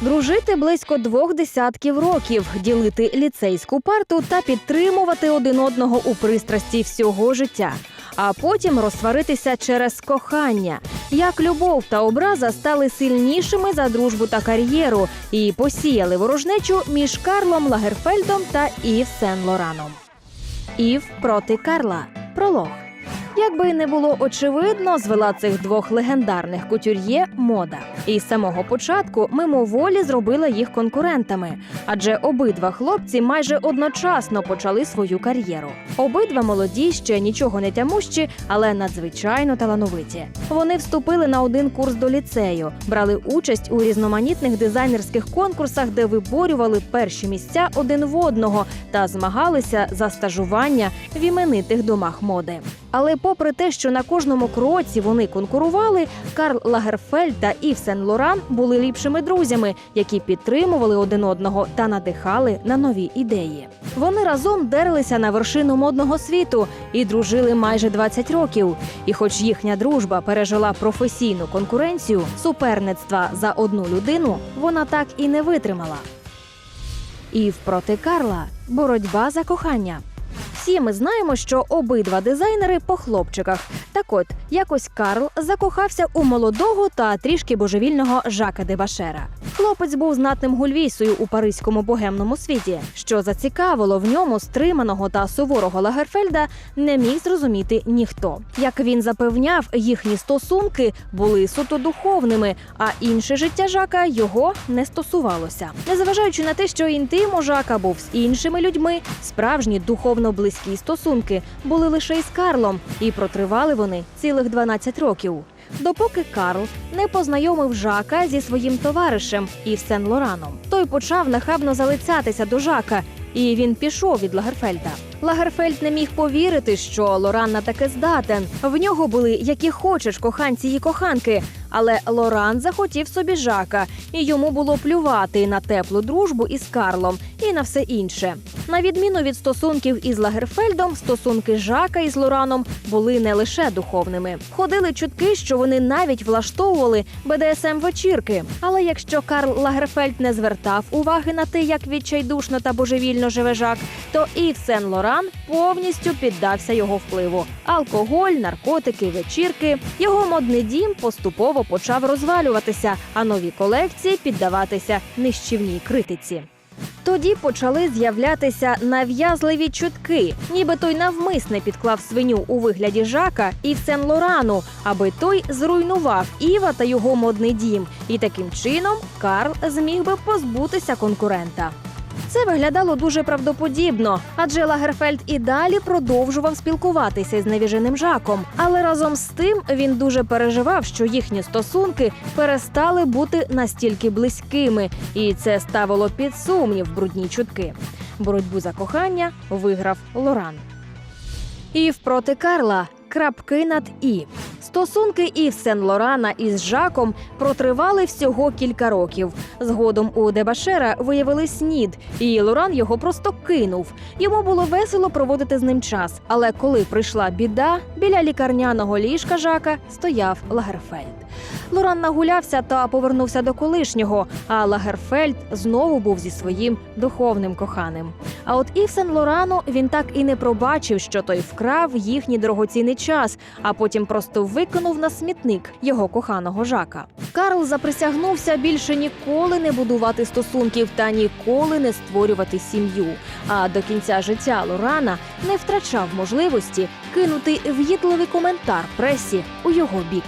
Дружити близько двох десятків років, ділити ліцейську парту та підтримувати один одного у пристрасті всього життя, а потім розсваритися через кохання. Як любов та образа стали сильнішими за дружбу та кар'єру і посіяли ворожнечу між Карлом Лагерфельдом та Ів Сен Лораном. Ів проти Карла. Пролог. Якби не було очевидно, звела цих двох легендарних кутюр'є мода. І з самого початку мимоволі зробила їх конкурентами, адже обидва хлопці майже одночасно почали свою кар'єру. Обидва молоді, ще нічого не тямущі, але надзвичайно талановиті. Вони вступили на один курс до ліцею, брали участь у різноманітних дизайнерських конкурсах, де виборювали перші місця один в одного та змагалися за стажування в іменитих домах моди. Але попри те, що на кожному кроці вони конкурували, Карл Лагерфельд та Ів Сен Лоран були ліпшими друзями, які підтримували один одного та надихали на нові ідеї. Вони разом дерлися на вершину модного світу і дружили майже 20 років. І, хоч їхня дружба пережила професійну конкуренцію, суперництва за одну людину, вона так і не витримала. Ів проти Карла боротьба за кохання. Всі ми знаємо, що обидва дизайнери по хлопчиках. Так от, якось Карл закохався у молодого та трішки божевільного Жака де Башера. Хлопець був знатним гульвійсою у паризькому богемному світі. Що зацікавило в ньому стриманого та суворого Лагерфельда, не міг зрозуміти ніхто. Як він запевняв, їхні стосунки були суто духовними, а інше життя Жака його не стосувалося. Незважаючи на те, що інтим у Жака був з іншими людьми, справжні духовно близькі стосунки були лише із Карлом, і протривали вони цілих 12 років. Допоки Карл не познайомив Жака зі своїм товаришем Ів Сен Лораном. Той почав нахабно залицятися до Жака, і він пішов від Лагерфельда. Лагерфельд не міг повірити, що Лоран на таке здатен. В нього були які хочеш коханці і коханки. Але Лоран захотів собі Жака, і йому було плювати на теплу дружбу із Карлом і на все інше. На відміну від стосунків із Лагерфельдом, стосунки Жака із Лораном були не лише духовними. Ходили чутки, що вони навіть влаштовували БДСМ вечірки. Але якщо Карл Лагерфельд не звертав уваги на те, як відчайдушно та божевільно живе Жак, то Ів Сен Лоран повністю піддався його впливу. Алкоголь, наркотики, вечірки. Його модний дім поступово почав розвалюватися, а нові колекції піддаватися нищівній критиці. Тоді почали з'являтися нав'язливі чутки, ніби той навмисне підклав свиню у вигляді Жака і Сен Лорану, аби той зруйнував Іва та його модний дім, і таким чином Карл зміг би позбутися конкурента. Це виглядало дуже правдоподібно, адже Лагерфельд і далі продовжував спілкуватися з навіженим Жаком. Але разом з тим він дуже переживав, що їхні стосунки перестали бути настільки близькими, і це ставило під сумнів брудні чутки. Боротьбу за кохання виграв Лоран. Ів проти Карла. Крапки над і. Стосунки Ів Сен Лорана із Жаком протривали всього кілька років. Згодом у Дебашера виявили снід, і Лоран його просто кинув. Йому було весело проводити з ним час. Але коли прийшла біда, біля лікарняного ліжка Жака стояв Лагерфельд. Лоран нагулявся та повернувся до колишнього, а Лагерфельд знову був зі своїм духовним коханим. А от Ів Сен Лорану він так і не пробачив, що той вкрав їхній дорогоцінний час, а потім просто викинув на смітник його коханого Жака. Карл заприсягнувся більше ніколи не будувати стосунків та ніколи не створювати сім'ю. А до кінця життя Лорана не втрачав можливості кинути в'їдливий коментар пресі у його бік.